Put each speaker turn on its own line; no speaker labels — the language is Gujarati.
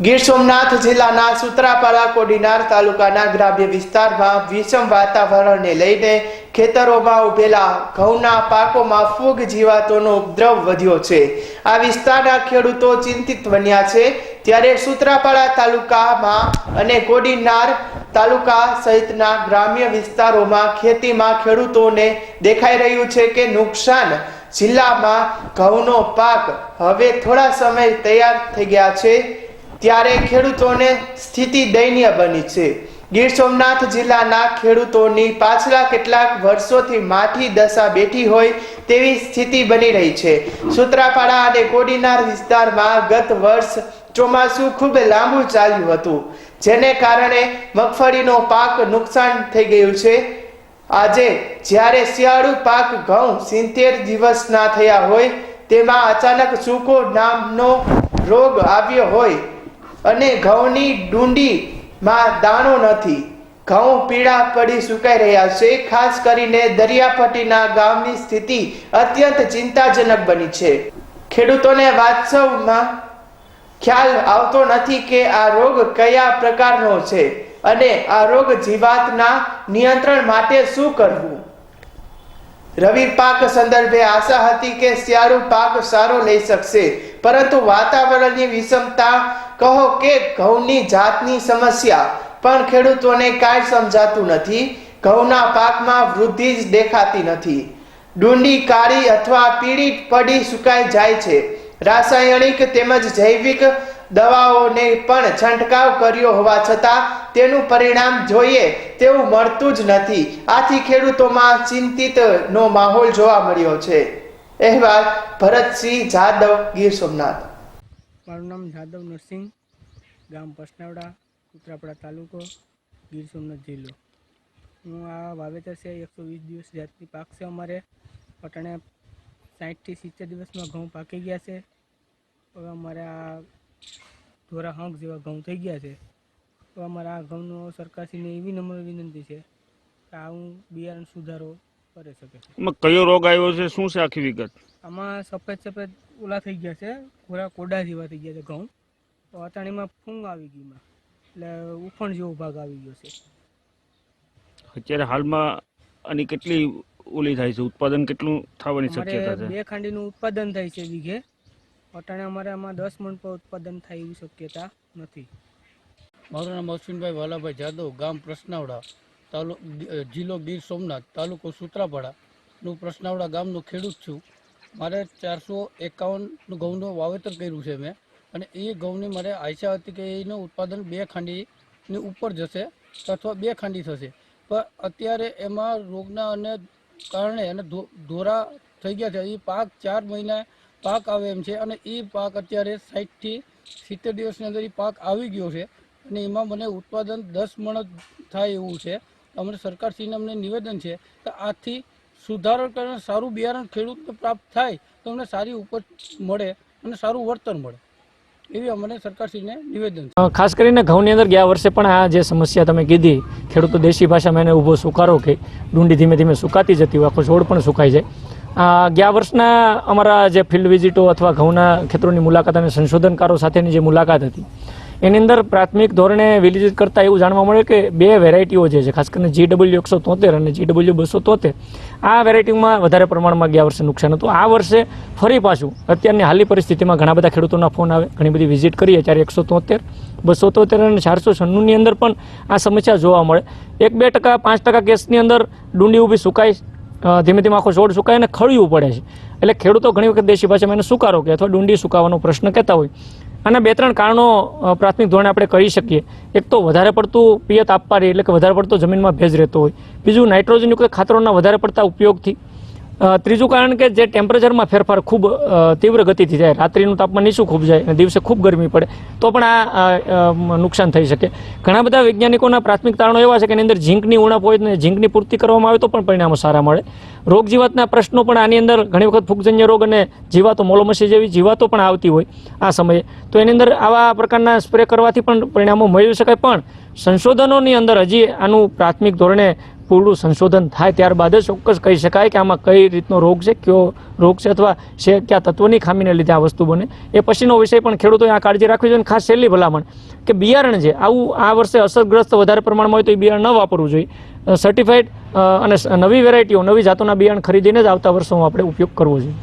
ગીર સોમનાથ જિલ્લાના સુત્રાપાડા, કોડીનાર તાલુકાના ગ્રામ્ય વિસ્તારમાં વિષમ વાતાવરણને લઈને ખેતરોમાં ઉભેલા ઘઉંના પાકોમાં ફૂગ જીવાતોનો ઉપદ્રવ વધ્યો છે. આ વિસ્તારના ખેડૂતો ચિંતિત બન્યા છે. ત્યારે સુત્રાપાડા તાલુકામાં અને કોડીનાર તાલુકા સહિતના ગ્રામ્ય વિસ્તારોમાં ખેતીમાં ખેડૂતોને દેખાઈ રહ્યું છે કે નુકસાન જિલ્લામાં ઘઉંનો પાક હવે થોડા સમય તૈયાર થઈ ગયા છે. ત્યારે ખેડૂતોને સ્થિતિ દયનીય બની છે. ગીર સોમનાથ જિલ્લાના ખેડૂતોની પાછલા કેટલાક વર્ષોથી માઠી દશા બેઠી હોય તેવી સ્થિતિ બની રહી છે. સુત્રાપાડા અને કોડીનાર વિસ્તારમાં ગત વર્ષ ચોમાસું ખૂબ લાંબુ ચાલ્યું હતું, જેને કારણે મગફળીનો પાક નુકસાન થઈ ગયું છે. આજે જ્યારે શિયાળુ પાક ઘઉં સિત્તેર દિવસના થયા હોય, તેમાં અચાનક સૂકો નામનો રોગ આવ્યો હોય અને ઘઉંની ડુંડીમાં દાણો નથી. ઘઉં પીળા પડી સુકાઈ રહ્યા છે, ખાસ કરીને દરિયાપટ્ટીના ગામની સ્થિતિ અત્યંત ચિંતાજનક બની છે. ખેડૂતોને વાસ્તવમાં ખ્યાલ આવતો નથી કે આ રોગ કયા પ્રકારનો છે અને આ રોગ જીવાતના નિયંત્રણ માટે શું કરવું. રવિ પાક સંદર્ભે આશા હતી કે શિયાળુ પાક સારો લઈ શકશે, પરંતુ વાતાવરણની વિષમતા કહો કે ઘઉંની જાતની સમસ્યા, પણ ખેડૂતોને કાંઈ સમજાતું નથી. ઘઉંના પાકમાં વૃદ્ધિ જ દેખાતી નથી. ડુંડી કાળી અથવા પીળી પડી સુકાઈ જાય છે. રાસાયણિક તેમજ જૈવિક દવાઓને પણ છંટકાવ કર્યો હોવા છતાં તેનું પરિણામ જોઈએ તેવું મળતું જ નથી. આથી ખેડૂતોમાં ચિંતિતનો માહોલ જોવા મળ્યો છે. અહેવાલ ભરતસિંહ જાદવ, ગીર સોમનાથ.
મારું નામ જાદવ નરસિંહ, ગામ પસનાવડા, કુતરાપડા તાલુકો, ગીર સોમનાથ જિલ્લો. હું આ વાવેતર છે એકસો વીસ દિવસ જાતની પાક છે અમારે. પટણે સાઠથી સિત્તેર દિવસમાં ઘઉં પાકી ગયા છે. હવે અમારે આ ધોરા હંક જેવા ઘઉં થઈ ગયા છે. તો અમારા આ ઘઉંનો સરકારશ્રીને એવી નમ્ર વિનંતી છે કે આ હું બિયારણ સુધારો કરી શકે. છે
કયો રોગ આવ્યો છે? શું છે આખી વિગત?
આમાં સફેદ સફેદ ઓલા થઈ ગયા છે. પૂરા કોડા જેવા થઈ ગયા છે ઘઉં. તો અટાણીમાં ફૂંગ આવી ગઈ એટલે ઉફણ જેવો ભાગ આવી ગયો છે.
અત્યારે હાલમાં આની કેટલી ઓલી થાય છે? ઉત્પાદન કેટલું થવાની શક્યતા છે?
બે ખાંડીનું ઉત્પાદન થાય છે વીઘે. અટાણે અમારે આમાં દસ મણ પર ઉત્પાદન થાય એવી શક્યતા નથી.
મારું નામ અશ્વિનભાઈ વાલાભાઈ જાદવ ગામ પ્રસનાવડા તાલુ જિલ્લો ગીર સોમનાથ, તાલુકો સુત્રાપાડાનું પ્રસનાવડા ગામનો ખેડૂત છું. મારે ચારસો એકાવનનું ઘઉંનું વાવેતર કર્યું છે મેં અને એ ઘઉંની મારે આશા હતી કે એનું ઉત્પાદન બે ખાંડીની ઉપર જશે અથવા બે ખાંડી થશે. પણ અત્યારે એમાં રોગના અને કારણે અને ધોરા થઈ ગયા છે. એ પાક ચાર મહિના પાક આવે એમ છે અને એ પાક અત્યારે સાઠથી સિત્તેર દિવસની અંદર એ પાક આવી ગયો છે અને એમાં મને ઉત્પાદન દસ મણ થાય એવું છે. અમને સરકારશ્રીને અમને નિવેદન છે કે આથી સુધારો કરીને સારું બિયારણ ખેડૂતને પ્રાપ્ત થાય તો અમને સારી ઉપજ મળે અને સારું વળતર મળે. એવી અમને સરકારશ્રીને નિવેદન
ખાસ કરીને ઘઉંની અંદર ગયા વર્ષે પણ આ જે સમસ્યા તમે કીધી, ખેડૂતો દેશી ભાષામાં એને ઊભો સુકારો કે ડુંડી ધીમે ધીમે સુકાતી જતી હોય, આખો છોડ પણ સુકાઈ જાય. ગયા વર્ષના અમારા જે ફિલ્ડ વિઝિટો અથવા ઘઉંના ખેતરોની મુલાકાત અને સંશોધનકારો સાથેની જે મુલાકાત હતી એની અંદર પ્રાથમિક ધોરણે વિલિજિત કરતાં એવું જાણવા મળે કે બે વેરાયટીઓ જે છે, ખાસ કરીને જીડબલ્યુ એકસો તોતેર અને જીડબલ્યુ બસો તોતેર, આ વેરાયટીમાં વધારે પ્રમાણમાં ગયા વર્ષે નુકસાન હતું. આ વર્ષે ફરી પાછું અત્યારની હાલની પરિસ્થિતિમાં ઘણા બધા ખેડૂતોના ફોન આવે, ઘણી બધી વિઝિટ કરીએ ત્યારે એકસો તોતેર, બસો તોતેર અને ચારસો છન્નુંની અંદર પણ આ સમસ્યા જોવા મળે. એક બે ટકા, પાંચ ટકા કેસની અંદર ડુંડી ઊભી સુકાય ધીમે ધીમે આખો છોડ સુકાય અને ખળિયું પડે છે. એટલે ખેડૂતો ઘણી વખત દેશી ભાષામાં એને સુકારો કે અથવા ડુંડી સુકાવાનો પ્રશ્ન કહેતા હોય. આના બે ત્રણ કારણો પ્રાથમિક ધોરણે આપણે કરી શકીએ. એક તો વધારે પડતું પિયત આપવાની, એટલે કે વધારે પડતો જમીનમાં ભેજ રહેતો હોય. બીજું નાઇટ્રોજનયુક્ત ખાતરોના વધારે પડતા ઉપયોગથી. ત્રીજું કારણ કે જે ટેમ્પરેચરમાં ફેરફાર ખૂબ તીવ્ર ગતિથી જાય રાત્રિનું તાપમાન નીચું ખૂબ જાય અને દિવસે ખૂબ ગરમી પડે, તો પણ આ નુકસાન થઈ શકે. ઘણા બધા વૈજ્ઞાનિકોના પ્રાથમિક તારણો એવા છે કે એની અંદર ઝીંકની ઉણપ હોય ને ઝીંકની પૂર્તિ કરવામાં આવે તો પણ પરિણામો સારા મળે. રોગ જીવાતના પ્રશ્નો પણ આની અંદર ઘણી વખત ફૂગજન્ય રોગ અને જીવાતો મોલોમસી જેવી જીવાતો પણ આવતી હોય આ સમયે. તો એની અંદર આવા પ્રકારના સ્પ્રે કરવાથી પણ પરિણામો મેળવી શકાય, પણ સંશોધનોની અંદર હજી આનું પ્રાથમિક ધોરણે પૂરું સંશોધન થાય ત્યારબાદ ચોક્કસ કહી શકાય કે આમાં કઈ રીતનો રોગ છે, કયો રોગ છે અથવા છે કયા તત્વોની ખામીને લીધે આ વસ્તુ બને. એ પછીનો વિષય પણ ખેડૂતોએ આ કાળજી રાખવી જોઈએ ખાસ છેલ્લી ભલામણ કે બિયારણ છે આવું આ વર્ષે અસરગ્રસ્ત વધારે પ્રમાણમાં હોય તો એ બિયારણ ન વાપરવું જોઈએ. સર્ટિફાઈડ અને નવી વેરાયટીઓ નવી જાતોના બિયારણ ખરીદીને જ આવતા વર્ષોમાં આપણે ઉપયોગ કરવો જોઈએ.